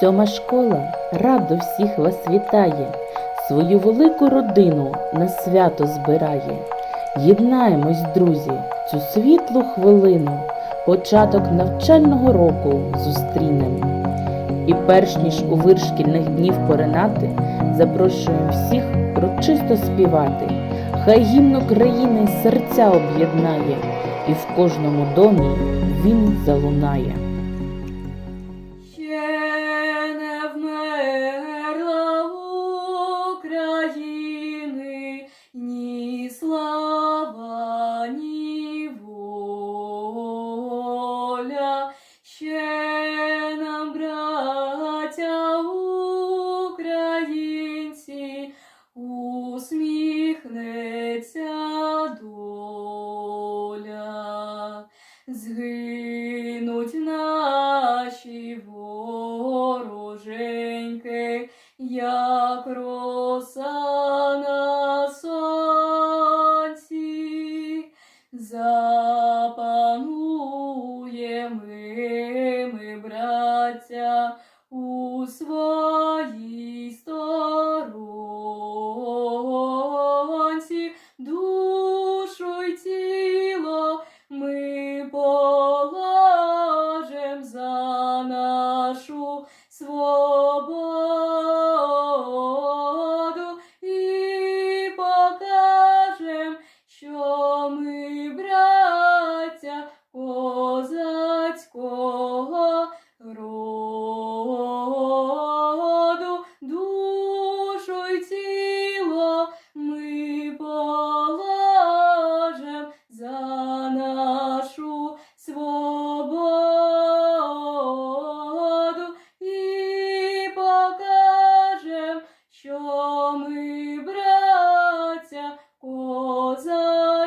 Сьома школа радо всіх вас вітає, свою велику родину на свято збирає. Єднаємось, друзі, цю світлу хвилину, початок навчального року зустрінемо. І перш ніж у вир шкільних днів поринати, запрошуємо всіх урочисто співати. Хай гімн України серця об'єднає, і в кожному домі він залунає. Як роса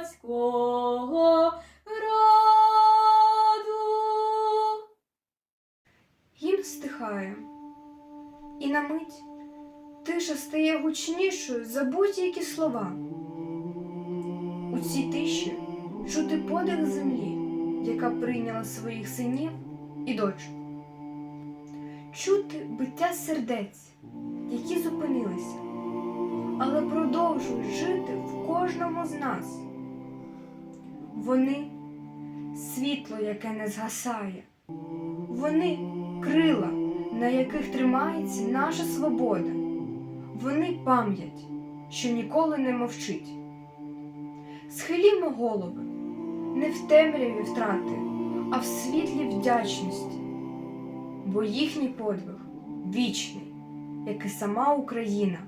козацького роду. Гімн стихає, і на мить тиша стає гучнішою за будь-які слова. У цій тиші чути подих землі, яка прийняла своїх синів і дочок. Чути биття сердець, які зупинилися, але продовжують жити в кожному з нас. Вони світло, яке не згасає. Вони крила, на яких тримається наша свобода. Вони пам'ять, що ніколи не мовчить. Схилімо голови не в темряві втрати, а в світлі вдячності, бо їхній подвиг вічний, як і сама Україна.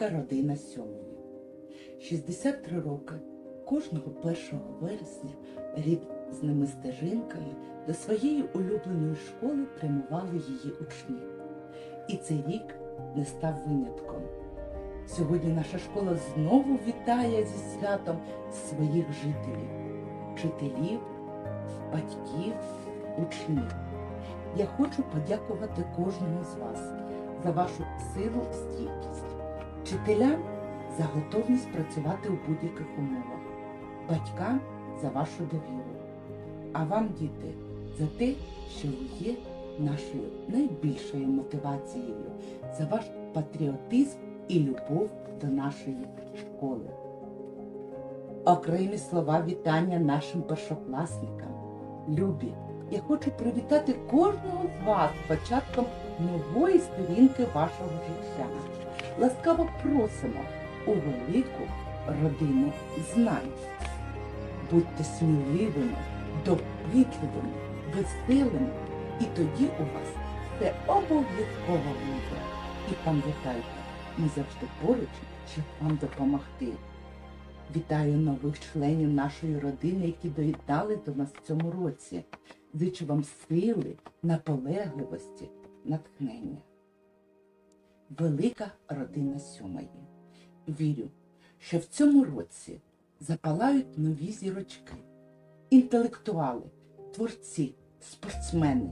Велика родина сьомої. 63 роки кожного 1 вересня рід з ними стежинками до своєї улюбленої школи прямували її учні. І цей рік не став винятком. Сьогодні наша школа знову вітає зі святом своїх жителів, вчителів, батьків, учнів. Я хочу подякувати кожному з вас за вашу силу і стійкість, вчителям за готовність працювати у будь-яких умовах, батькам за вашу довіру, а вам, діти, за те, що ви є нашою найбільшою мотивацією, за ваш патріотизм і любов до нашої школи. Окремі слова вітання нашим першокласникам. Любі, я хочу привітати кожного з вас початком нової сторінки вашого життя. Ласкаво просимо у велику родину знань. Будьте сміливими, допитливими, веселими, і тоді у вас все обов'язково буде. І пам'ятайте, ми завжди поруч, щоб вам допомогти. Вітаю нових членів нашої родини, які доєднали до нас в цьому році. Зичу вам сили, наполегливості, натхнення. Велика родина сьомої. Вірю, що в цьому році запалають нові зірочки, інтелектуали, творці, спортсмени,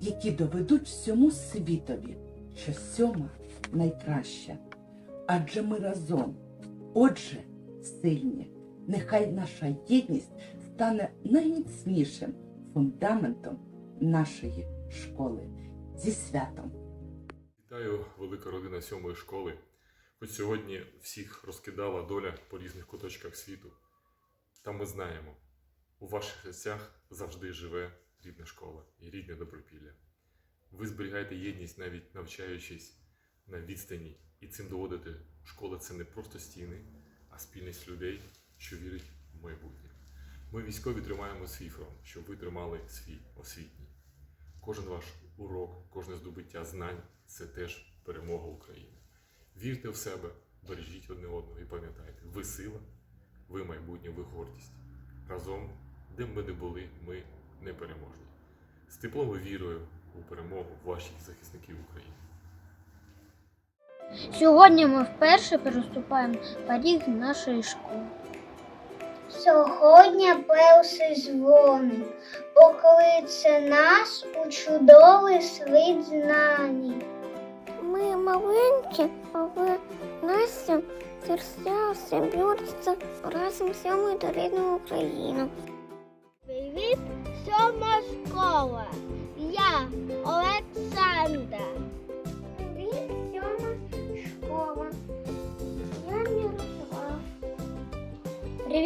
які доведуть всьому світові, що сьома найкраща. Адже ми разом. Отже, сильні. Нехай наша єдність стане найміцнішим фундаментом нашої школи. Зі святом! Вітаю, велика родина сьомої школи. Хоч сьогодні всіх розкидала доля по різних куточках світу. Та ми знаємо, у ваших серцях завжди живе рідна школа і рідне добропілля. Ви зберігаєте єдність, навіть навчаючись на відстані, і цим доводите, школа це не просто стіни, а спільність людей, що вірить в майбутнє. Ми військові тримаємо свій фронт, щоб ви тримали свій освітній. Кожен ваш урок, кожне здобуття знань це теж перемога України. Вірте в себе, бережіть одне одного і пам'ятайте, ви сила, ви майбутнє, ви гордість. Разом, де б ми не були, ми непереможні. З теплом і вірою у перемогу ваших захисників України. Сьогодні ми вперше переступаємо поріг нашої школи. Сьогодні перший дзвоник покличе нас у чудовий світ знань. Ми маленькі, але серця все б'ються разом з сьомою до рідної України. Привіт, сьома школа. Я Олександр.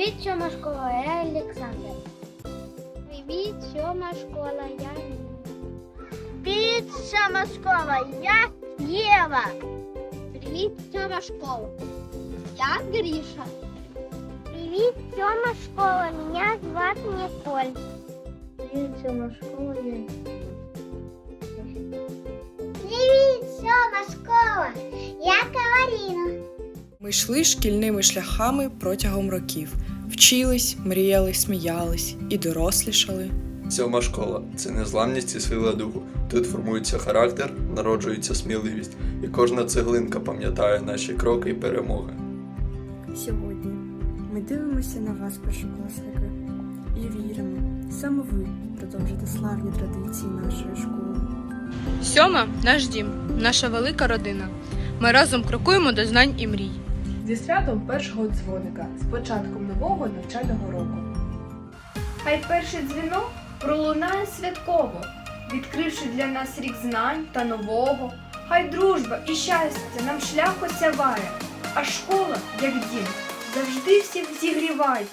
Привіт, сьома школа, я Олександр. Привіт, сьома школа. Я Привіт, сьома школа. Я Єва. Привіт, сьома школа. Я Гріша. Привіт, сьома школа. Меня звати Ніколь. Привіт, сьома школа. Я Привіт, сьома школа. Я Каваріна. Ми йшли шкільними шляхами протягом років, вчились, мріяли, сміялись і дорослішали. Сьома школа це незламність і сила духу. Тут формується характер, народжується сміливість, і кожна цеглинка пам'ятає наші кроки і перемоги. Сьогодні ми дивимося на вас, першокласники, і віримо, саме ви продовжите славні традиції нашої школи. Сьома наш дім, наша велика родина. Ми разом крокуємо до знань і мрій. Зі святом першого дзвоника з початком нового навчального року. Хай перший дзвінок пролунає святково, відкривши для нас рік знань та нового. Хай дружба і щастя нам шлях осяває, а школа, як дім, завжди всіх зігріває.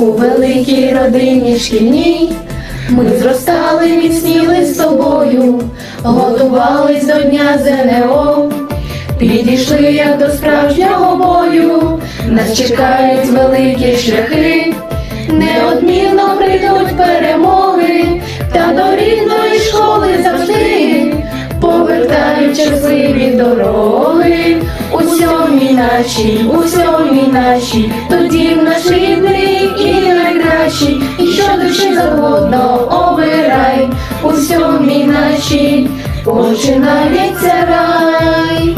У великій родині шкільній ми зростали, міцніли з тобою, готувались до дня ЗНО, підійшли як до справжнього бою, нас чекають великі шляхи, неодмінно прийдуть перемоги, та до рідної школи завжди повертають щасливі дороги. У сьомій нашій, у сьомій нашій, тоді в наш рідний і найкращий, і що душі завгодно обирай, у сьомій нашій починається рай.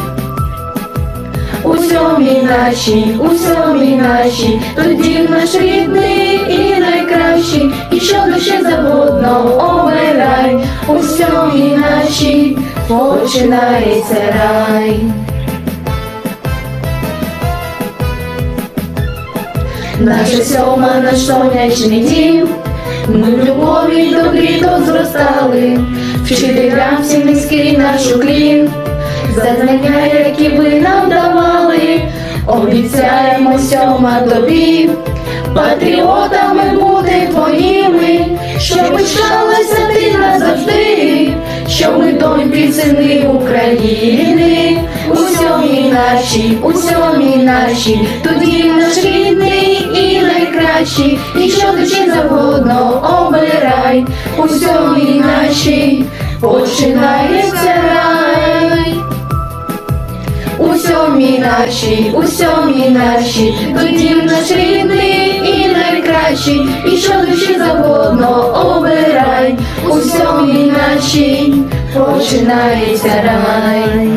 У сьомій нашій, у сьомій нашій, тоді наш рідний і найкращий. і що душі завгодно обирай, у сьомій нашій починається рай. Наша сьома, наш сонячний дім, ми в любові добрі то зростали, вчителям всім низький наш уклін, знання, які ви нам давали, обіцяємо сьома тобі, патріотами бути твоїми, щоб пишалася ти назавжди, щоб ми доньки сини України, у сьомій нашій, у сьомій нашій, тоді наш рідний і найкращий, і що душі завгодно обирай, у сьомій нашій починається рай. Нашій, у сьомій нашій, тоді наш рідний і найкращий, і що душі завгодно обирай, у сьомій нашій починається рай.